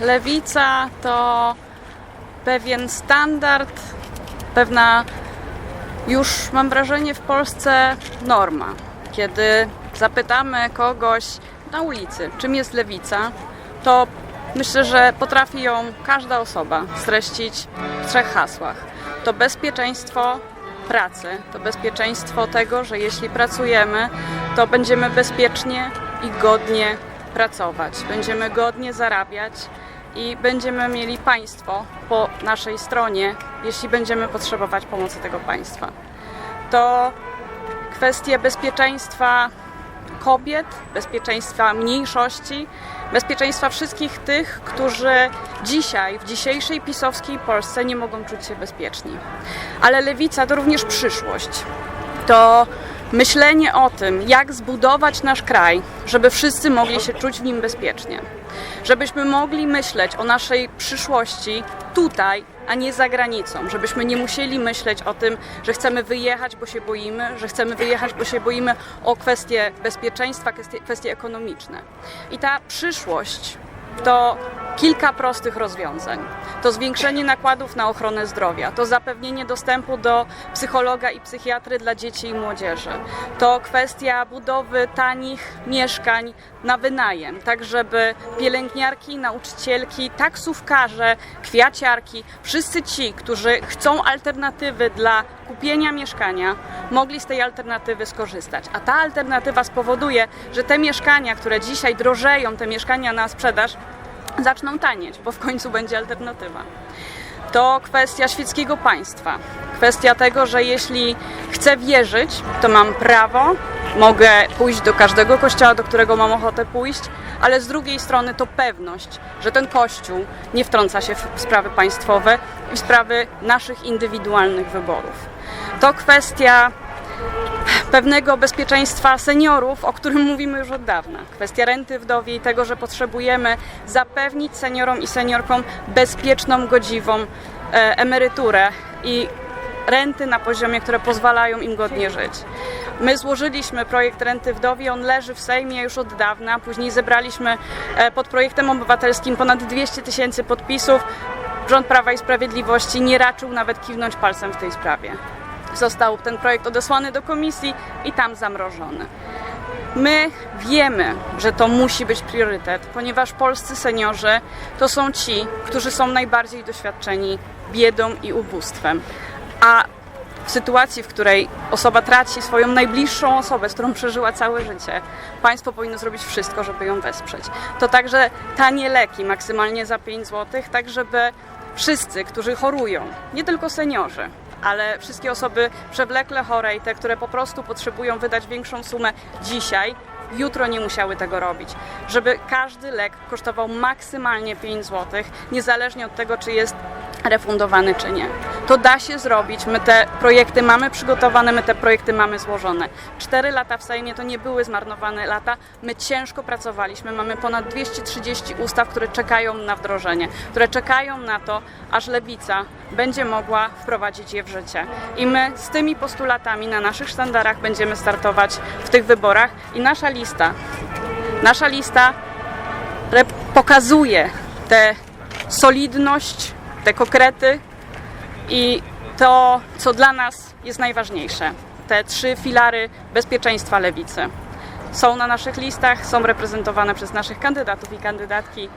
lewica to pewien standard, pewna już mam wrażenie w Polsce norma. Kiedy zapytamy kogoś na ulicy, czym jest lewica, to myślę, że potrafi ją każda osoba streścić w trzech hasłach. To bezpieczeństwo pracy, to bezpieczeństwo tego, że jeśli pracujemy, to będziemy bezpiecznie i godnie pracować, będziemy godnie zarabiać i będziemy mieli państwo po naszej stronie, jeśli będziemy potrzebować pomocy tego państwa. To kwestie bezpieczeństwa kobiet, bezpieczeństwa mniejszości, bezpieczeństwa wszystkich tych, którzy dzisiaj, w dzisiejszej pisowskiej Polsce nie mogą czuć się bezpieczni. Ale lewica to również przyszłość. To myślenie o tym, jak zbudować nasz kraj, żeby wszyscy mogli się czuć w nim bezpiecznie. Żebyśmy mogli myśleć o naszej przyszłości tutaj, a nie za granicą. Żebyśmy nie musieli myśleć o tym, że chcemy wyjechać, bo się boimy, że chcemy wyjechać, bo się boimy o kwestie bezpieczeństwa, kwestie, kwestie ekonomiczne. I ta przyszłość to kilka prostych rozwiązań. To zwiększenie nakładów na ochronę zdrowia, to zapewnienie dostępu do psychologa i psychiatry dla dzieci i młodzieży. To kwestia budowy tanich mieszkań na wynajem, tak żeby pielęgniarki, nauczycielki, taksówkarze, kwiaciarki, wszyscy ci, którzy chcą alternatywy dla kupienia mieszkania, mogli z tej alternatywy skorzystać. A ta alternatywa spowoduje, że te mieszkania, które dzisiaj drożeją, te mieszkania na sprzedaż, zaczną tanieć, bo w końcu będzie alternatywa. To kwestia świeckiego państwa. Kwestia tego, że jeśli chcę wierzyć, to mam prawo, mogę pójść do każdego kościoła, do którego mam ochotę pójść, ale z drugiej strony to pewność, że ten kościół nie wtrąca się w sprawy państwowe i w sprawy naszych indywidualnych wyborów. To kwestia pewnego bezpieczeństwa seniorów, o którym mówimy już od dawna. Kwestia renty wdowiej, tego, że potrzebujemy zapewnić seniorom i seniorkom bezpieczną, godziwą e, emeryturę i renty na poziomie, które pozwalają im godnie żyć. My złożyliśmy projekt renty wdowi, on leży w Sejmie już od dawna. Później zebraliśmy e, pod projektem obywatelskim ponad 200 tysięcy podpisów. Rząd Prawa i Sprawiedliwości nie raczył nawet kiwnąć palcem w tej sprawie został ten projekt odesłany do komisji i tam zamrożony. My wiemy, że to musi być priorytet, ponieważ polscy seniorzy to są ci, którzy są najbardziej doświadczeni biedą i ubóstwem. A w sytuacji, w której osoba traci swoją najbliższą osobę, z którą przeżyła całe życie, państwo powinno zrobić wszystko, żeby ją wesprzeć. To także tanie leki, maksymalnie za 5 zł, tak żeby wszyscy, którzy chorują, nie tylko seniorzy, ale wszystkie osoby przewlekle chore i te, które po prostu potrzebują wydać większą sumę dzisiaj, jutro nie musiały tego robić. Żeby każdy lek kosztował maksymalnie 5 zł, niezależnie od tego, czy jest refundowany czy nie. To da się zrobić. My te projekty mamy przygotowane, my te projekty mamy złożone. Cztery lata w Sejmie to nie były zmarnowane lata. My ciężko pracowaliśmy. Mamy ponad 230 ustaw, które czekają na wdrożenie, które czekają na to, aż lewica będzie mogła wprowadzić je w życie. I my z tymi postulatami na naszych sztandarach będziemy startować w tych wyborach i nasza lista, nasza lista pokazuje tę solidność, te konkrety i to, co dla nas jest najważniejsze. Te trzy filary bezpieczeństwa lewicy są na naszych listach, są reprezentowane przez naszych kandydatów i kandydatki